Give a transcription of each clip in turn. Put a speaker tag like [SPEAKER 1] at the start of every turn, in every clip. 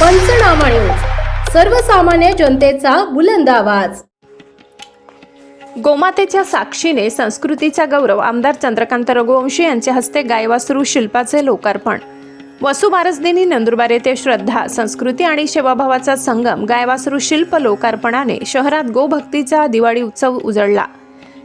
[SPEAKER 1] पंचनामा न्यूज. सर्वसामान्य जनतेचा बुलंद आवाज.
[SPEAKER 2] गोमातेच्या साक्षीने संस्कृतीचा गौरव आमदार चंद्रकांत रघुवंशी यांच्या हस्ते गायवासरू शिल्पाचे लोकार्पण. वसुबारसदिनी नंदुरबार येथे श्रद्धा संस्कृती आणि सेवाभावाचा संगम गायवासरू शिल्प लोकार्पणाने शहरात गोभक्तीचा दिवाळी उत्सव उजळला.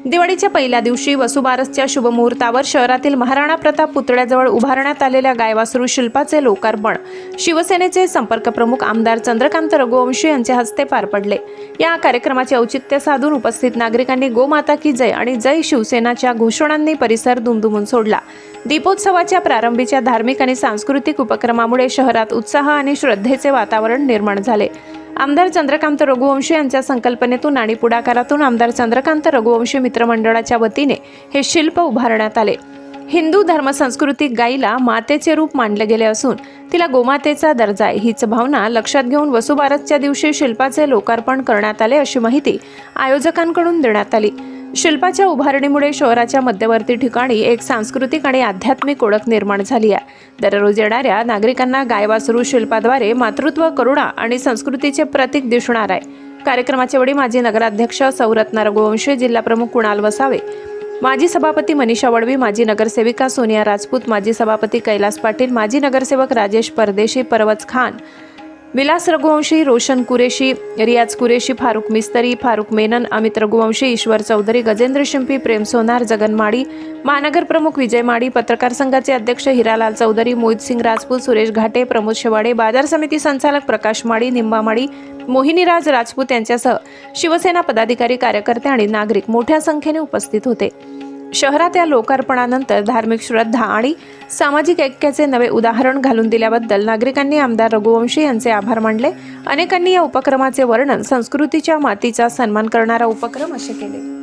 [SPEAKER 2] दिवाळीच्या पहिल्या दिवशी वसुबारसच्या शुभमुहूर्तावर शहरातील महाराणा प्रताप पुतळ्याजवळ उभारण्यात आलेल्या गायवासरू शिल्पाचे लोकार्पण. शिवसेनेचे संपर्क प्रमुख आमदार चंद्रकांत रघुवंशी यांच्या हस्ते पार पडले. या कार्यक्रमाचे औचित्य साधून उपस्थित नागरिकांनी गोमाता की जय आणि जय शिवसेनाच्या घोषणांनी परिसर दुमदुमून सोडला. दीपोत्सवाच्या प्रारंभीच्या धार्मिक आणि सांस्कृतिक उपक्रमामुळे शहरात उत्साह आणि श्रद्धेचे वातावरण निर्माण झाले. आमदार चंद्रकांत रघुवंशी यांच्या संकल्पनेतून आणि पुढाकारातून आमदार चंद्रकांत रघुवंशी मित्रमंडळाच्या वतीने हे शिल्प उभारण्यात आले. हिंदू धर्मसंस्कृतीत गायीला मातेचे रूप मानले गेले असून तिला गोमातेचा दर्जा आहे. हीच भावना लक्षात घेऊन वसुबारसच्या दिवशी शिल्पाचे लोकार्पण करण्यात आले अशी माहिती आयोजकांकडून देण्यात आली. शिल्पाच्या उभारणीमुळे शहराच्या मध्यवर्ती ठिकाणी एक सांस्कृतिक आणि आध्यात्मिक ओळख निर्माण झाली आहे. दररोज येणाऱ्या नागरिकांना गायवासरू शिल्पाद्वारे मातृत्व करुणा आणि संस्कृतीचे प्रतीक दिसणार आहे. कार्यक्रमाच्या वेळी माजी नगराध्यक्ष सौरत्ना रघुवंशी जिल्हाप्रमुख कुणाल वसावे माजी सभापती मनीषा वडवी माजी नगरसेविका सोनिया राजपूत माजी सभापती कैलास पाटील माजी नगरसेवक राजेश परदेशी परवज खान विलास रघुवंशी रोशन कुरेशी रियाज कुरेशी फारुख मिस्तरी फारुख मेनन अमित रघुवंशी ईश्वर चौधरी गजेंद्र शिंपी प्रेम सोनार जगन माडी महानगर प्रमुख विजय माडी पत्रकार संघाचे अध्यक्ष हिरालाल चौधरी मोहित सिंग राजपूत सुरेश घाटे प्रमोद शेवाडे बाजार समिती संचालक प्रकाश माडी निंबा माडी मोहिनीराज राजपूत यांच्यासह शिवसेना पदाधिकारी कार्यकर्ते आणि नागरिक मोठ्या संख्येने उपस्थित होते. शहरात या लोकार्पणानंतर धार्मिक श्रद्धा आणि सामाजिक ऐक्याचे नवे उदाहरण घालून दिल्याबद्दल नागरिकांनी आमदार रघुवंशी यांचे आभार मानले. अनेकांनी या उपक्रमाचे वर्णन संस्कृतीच्या मातीचा सन्मान करणारा उपक्रम असे केले.